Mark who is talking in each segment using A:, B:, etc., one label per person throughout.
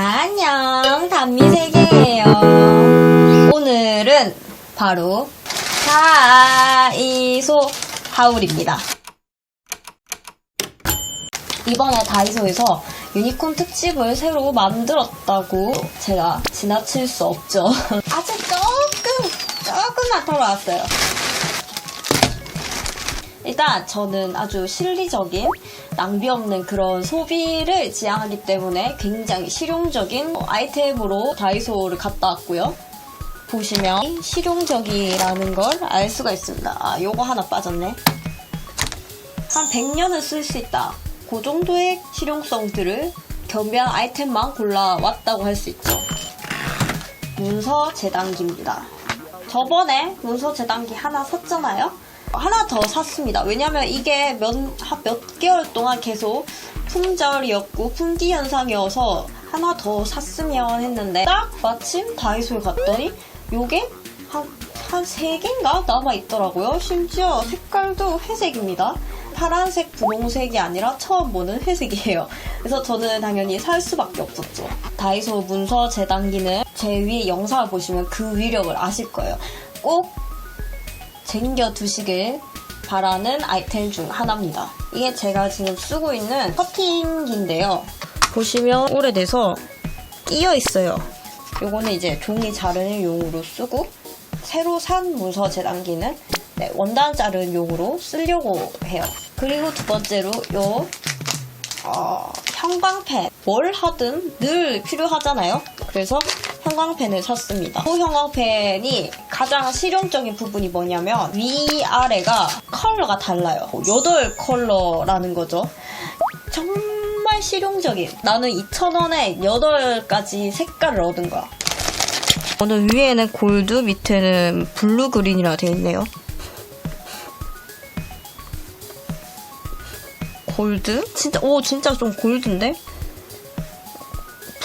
A: 안녕, 단미세계예요. 오늘은 바로 다이소 하울입니다. 이번에 다이소에서 유니콘 특집을 새로 만들었다고 제가 지나칠 수 없죠. 아주 조금, 조금만 털어왔어요. 일단 저는 아주 실리적인 낭비 없는 그런 소비를 지향하기 때문에 굉장히 실용적인 아이템으로 다이소를 갔다 왔고요. 보시면 실용적이라는 걸 알 수가 있습니다. 아, 요거 하나 빠졌네. 한 100년은 쓸 수 있다. 그 정도의 실용성들을 겸비한 아이템만 골라왔다고 할 수 있죠. 문서 재단기입니다. 저번에 문서 재단기 하나 샀잖아요? 하나 더 샀습니다. 왜냐면 이게 몇, 한몇 개월 동안 계속 품절이었고 품귀 현상이어서 하나 더 샀으면 했는데 딱 마침 다이소에 갔더니 요게 한, 한 3개인가 남아있더라고요. 심지어 색깔도 회색입니다. 파란색, 분홍색이 아니라 처음 보는 회색이에요. 그래서 저는 당연히 살 수밖에 없었죠. 다이소 문서 재단기는 제 위에 영상을 보시면 그 위력을 아실 거예요. 꼭 챙겨 두시길 바라는 아이템 중 하나입니다. 이게 제가 지금 쓰고 있는 커팅기인데요. 보시면 오래돼서 끼어 있어요. 요거는 이제 종이 자르는 용으로 쓰고 새로 산 문서 재단기는 네, 원단 자르는 용으로 쓰려고 해요. 그리고 두 번째로 요 어, 형광펜 뭘 하든 늘 필요하잖아요. 그래서 형광펜을 샀습니다. 이 형광펜이 가장 실용적인 부분이 뭐냐면 위아래가 컬러가 달라요. 8 컬러라는 거죠. 정말 실용적인. 나는 2,000원에 8가지 색깔을 얻은 거야. 오늘 위에는 골드, 밑에는 블루 그린이라 되어 있네요. 골드? 진짜, 오, 진짜 좀 골드인데?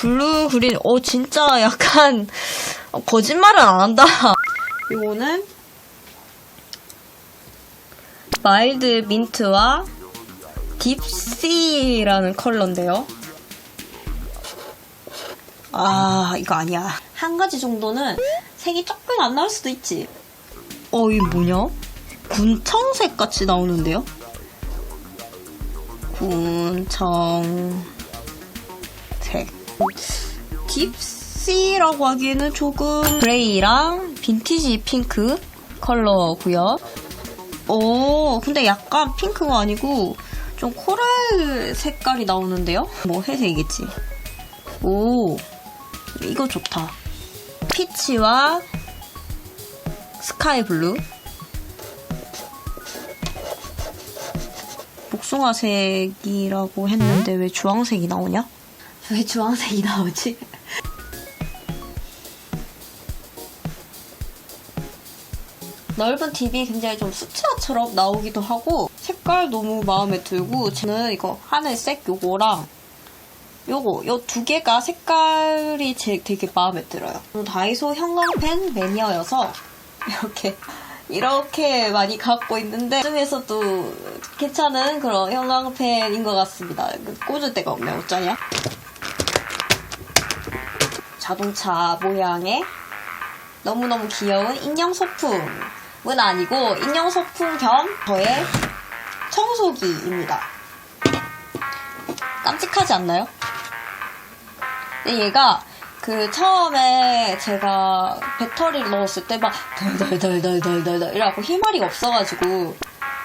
A: 블루 그린, 오, 진짜 약간, 어, 거짓말은 안 한다. 이거는, 마일드 민트와 딥시라는 컬러인데요. 아, 이거 아니야. 한 가지 정도는 색이 조금 안 나올 수도 있지. 어, 이게 뭐냐? 군청색 같이 나오는데요? 군청색. 딥시라고 하기에는 조금 그레이랑 빈티지 핑크 컬러고요. 오, 근데 약간 핑크가 아니고 좀 코랄 색깔이 나오는데요? 뭐 회색이겠지. 오, 이거 좋다. 피치와 스카이 블루. 복숭아색이라고 했는데 왜 주황색이 나오냐? 왜 주황색이 나오지? 넓은 팁이 굉장히 좀 수채화처럼 나오기도 하고 색깔 너무 마음에 들고 저는 이거 하늘색 요거랑 요거 요 두 개가 색깔이 제 되게 마음에 들어요. 다이소 형광펜 매니아여서 이렇게 이렇게 많이 갖고 있는데 그 중에서도 괜찮은 그런 형광펜인 것 같습니다. 꽂을 데가 없네 어쩌냐? 자동차 모양의 너무너무 귀여운 인형 소품은 아니고 인형 소품 겸 저의 청소기입니다. 깜찍하지 않나요? 근데 얘가 그 처음에 제가 배터리를 넣었을 때 막 덜덜덜덜덜덜 이라고 희마리가 없어가지고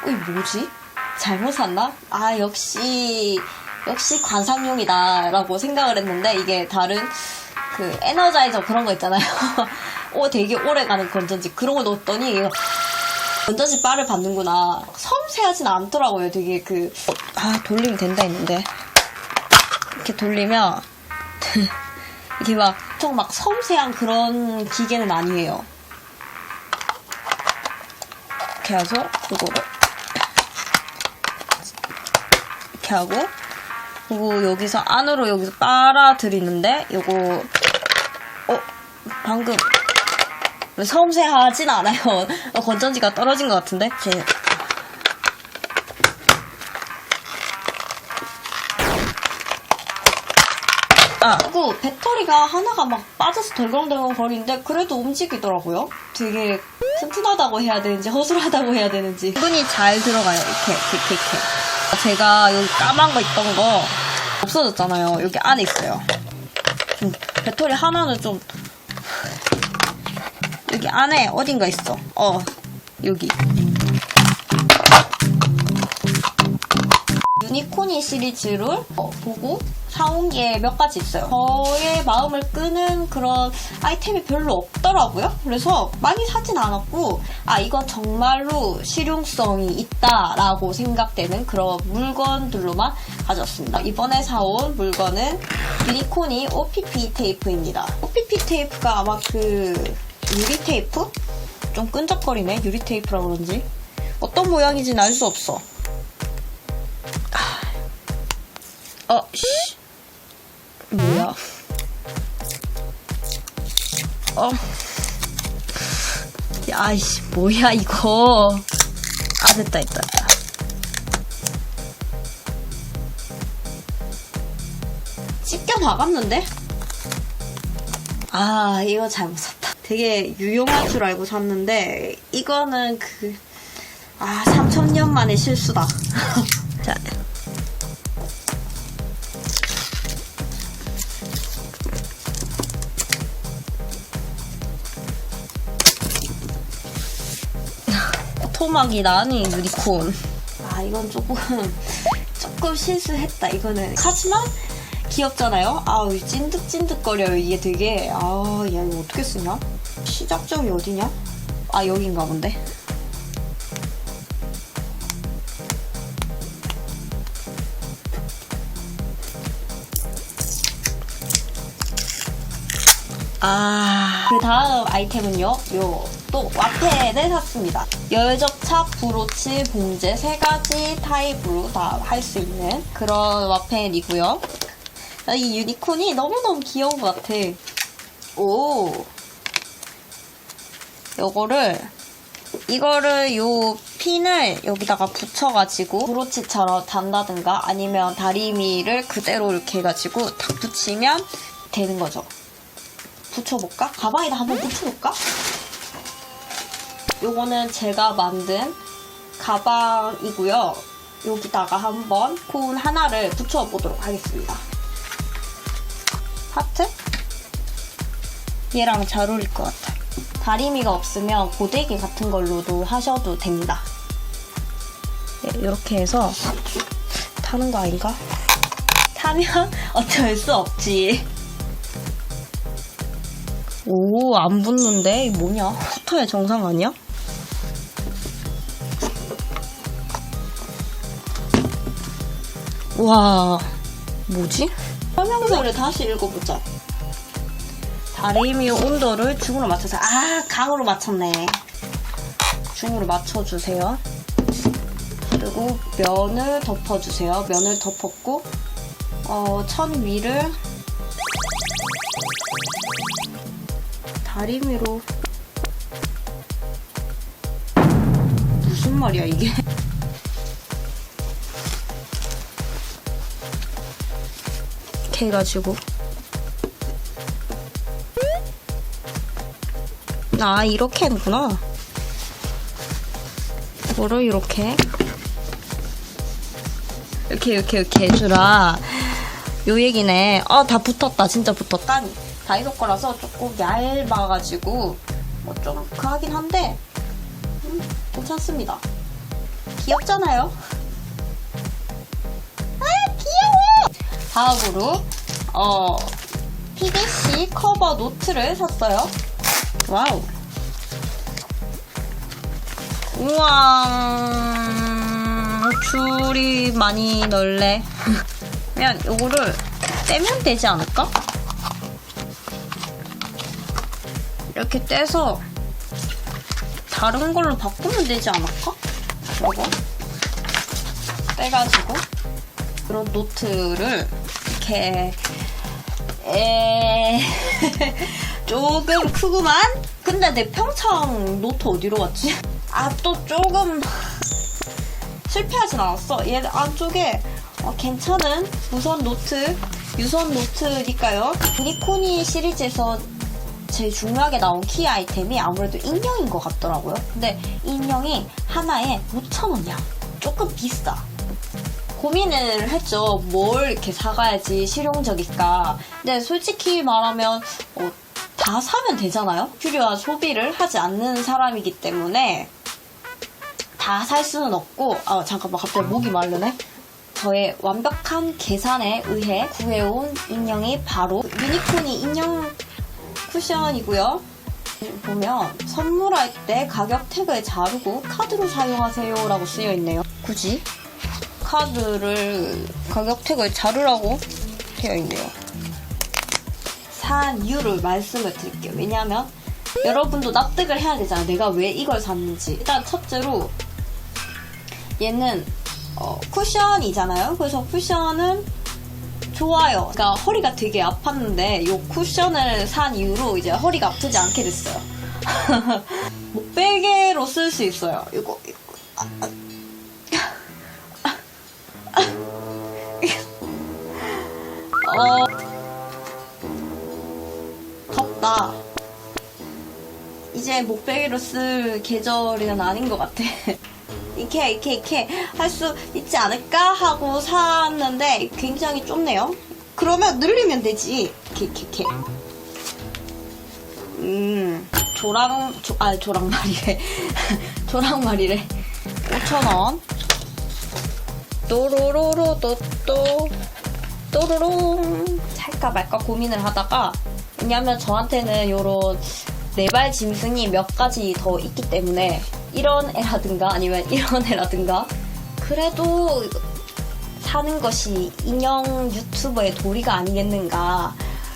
A: 어, 이 뭐지? 잘못 샀나? 아 역시 역시 관상용이다라고 생각을 했는데 이게 다른 그 에너자이저 그런 거 있잖아요. 오 되게 오래 가는 건전지 그런 거 넣었더니 얘가 건전지 바를 받는구나. 섬세하진 않더라고요. 되게 그 아 돌리면 된다 했는데 이렇게 돌리면 이게 막 엄청 막 섬세한 그런 기계는 아니에요. 이렇게 해서 이거를 이렇게 하고 그리고 여기서 안으로 여기서 빨아들이는데 이거 어 방금 섬세하진 않아요. 어, 건전지가 떨어진 것 같은데 제 아. 그리고 배터리가 하나가 막 빠져서 덜컹덜컹 거리는데 그래도 움직이더라고요. 되게 튼튼하다고 해야 되는지 허술하다고 해야 되는지 은근히 잘 들어가요. 이렇게 이렇게 이렇게. 제가 여기 까만 거 있던 거 없어졌잖아요. 여기 안에 있어요. 좀 배터리 하나는 좀 여기 안에 어딘가 있어. 어 여기. 유니코니 시리즈를 어, 보고 사온 게 몇 가지 있어요. 저의 마음을 끄는 그런 아이템이 별로 없더라고요. 그래서 많이 사진 않았고, 아, 이거 정말로 실용성이 있다라고 생각되는 그런 물건들로만 가져왔습니다. 이번에 사온 물건은 유니코니 OPP 테이프입니다. OPP 테이프가 아마 그 유리 테이프? 좀 끈적거리네, 유리 테이프라 그런지. 어떤 모양인지는 알수 없어. 어, 씨. 뭐야. 어. 야, 이씨, 뭐야, 이거. 아, 됐다, 됐다, 됐다. 찢겨 박았는데? 아, 이거 잘못 샀다. 되게 유용할 줄 알고 샀는데, 이거는 그, 아, 3천년 만의 실수다. 자, 토막이 나는 유니콘. 아 이건 조금 조금 실수했다 이거는. 하지만 귀엽잖아요. 아우 찐득찐득거려요 이게 되게. 아야 이거 어떻게 쓰냐? 시작점이 어디냐? 아 여긴가 본데. 아, 그 다음 아이템은요, 요, 또 와펜을 샀습니다. 열접착, 브로치, 봉제 세 가지 타입으로 다 할 수 있는 그런 와펜이고요. 아, 이 유니콘이 너무너무 귀여운 것 같아. 오. 요거를, 이거를 요 핀을 여기다가 붙여가지고 브로치처럼 단다든가 아니면 다리미를 그대로 이렇게 해가지고 탁 붙이면 되는 거죠. 붙여볼까? 가방에다 한번 붙여볼까? 요거는 제가 만든 가방이고요. 여기다가 한번 콘 하나를 붙여보도록 하겠습니다. 하트? 얘랑 잘 어울릴 것 같아. 다리미가 없으면 고데기 같은 걸로도 하셔도 됩니다. 네, 이렇게 해서 타는 거 아닌가? 타면 어쩔 수 없지. 오, 안 붙는데? 이 뭐냐? 후터의 정상 아니야? 와, 뭐지? 설명서를 다시 읽어보자. 다리미 온도를 중으로 맞춰서, 아, 강으로 맞췄네. 중으로 맞춰주세요. 그리고 면을 덮어주세요. 면을 덮었고, 어, 천 위를 다리미로 무슨 말이야 이게 이렇게 해가지고 아 이렇게 하는구나 이거를 이렇게 이렇게 이렇게 이렇게 해주라 요 얘기네 아 다 붙었다 진짜 붙었다 다이소 거라서 조금 얇아가지고 뭐 좀 그하긴 한데 음, 괜찮습니다. 귀엽잖아요. 아 귀여워. 다음으로 어 PVC 커버 노트를 샀어요. 와우. 우와 줄이 많이 넓네. 그냥 요거를 떼면 되지 않을까? 이렇게 떼서 다른 걸로 바꾸면 되지 않을까? 이거 떼가지고 그런 노트를 이렇게 에 조금 크구만? 근데 내 평창 노트 어디로 갔지? 아 또 조금 실패하진 않았어. 얘 안쪽에 어, 괜찮은 무선 노트, 유선 노트니까요. 유니코니 시리즈에서 제일 중요하게 나온 키 아이템이 아무래도 인형인 것 같더라고요. 근데 인형이 하나에 5,000원이야. 조금 비싸. 고민을 했죠. 뭘 이렇게 사가야지 실용적일까. 근데 솔직히 말하면 어, 다 사면 되잖아요. 필요한 소비를 하지 않는 사람이기 때문에 다 살 수는 없고 아 잠깐만 갑자기 목이 마르네. 저의 완벽한 계산에 의해 구해온 인형이 바로 유니콘이 인형 쿠션이고요. 보면 선물할 때 가격 태그에 자르고 카드로 사용하세요라고 쓰여 있네요. 굳이 카드를 가격 태그에 자르라고 되어 있네요. 산 이유를 말씀을 드릴게요. 왜냐하면 여러분도 납득을 해야 되잖아. 내가 왜 이걸 샀는지. 일단 첫째로 얘는 어, 쿠션이잖아요. 그래서 쿠션은 좋아요. 그러니까 허리가 되게 아팠는데 이 쿠션을 산 이후로 이제 허리가 아프지 않게 됐어요. 목베개로 쓸 수 있어요. 이거 이거. 아, 아. 어 덥다. 이제 목베개로 쓸 계절은 아닌 것 같아. 이렇게 이렇게 이렇게 할 수 있지 않을까 하고 샀는데 굉장히 좁네요. 그러면 늘리면 되지. 이렇게 이렇게 이렇게. 음 조랑 조, 아 조랑말이래. 조랑말이래. 5,000원. 또로로로 또또 또로롱 살까 말까 고민을 하다가 왜냐면 저한테는 요런 네발 짐승이 몇 가지 더 있기 때문에 이런 애라든가 아니면 이런 애라든가 그래도 사는 것이 인형 유튜버의 도리가 아니겠는가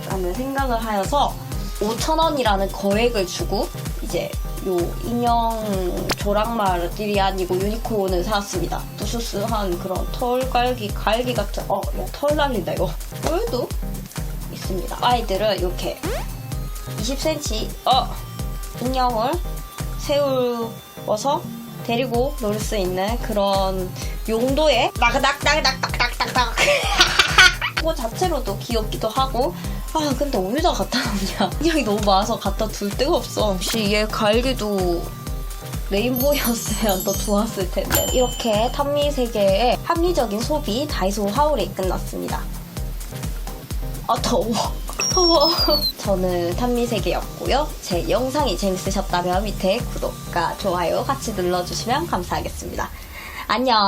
A: 라는 생각을 하여서 5천원이라는 거액을 주고 이제 요 인형 조랑말들이 아니고 유니콘을 사왔습니다. 부스스한 그런 털 갈기, 갈기 같은, 어, 야, 털 날린다, 이거. 뿔도 있습니다. 아이들을 이렇게 20cm, 어, 인형을 세우어서 데리고 놀 수 있는 그런 용도의 낙낙낙낙낙낙낙 그거 자체로도 귀엽기도 하고. 아 근데 어디다 갖다 놓냐. 인형이 너무 많아서 갖다 둘 데가 없어. 혹시 얘 갈기도 레인보우였으면 더 좋았을 텐데. 이렇게 탐미 세계의 합리적인 소비 다이소 하울이 끝났습니다 아 더워. 더워. 저는 탐미세계였고요. 제 영상이 재밌으셨다면 밑에 구독과 좋아요 같이 눌러주시면 감사하겠습니다. 안녕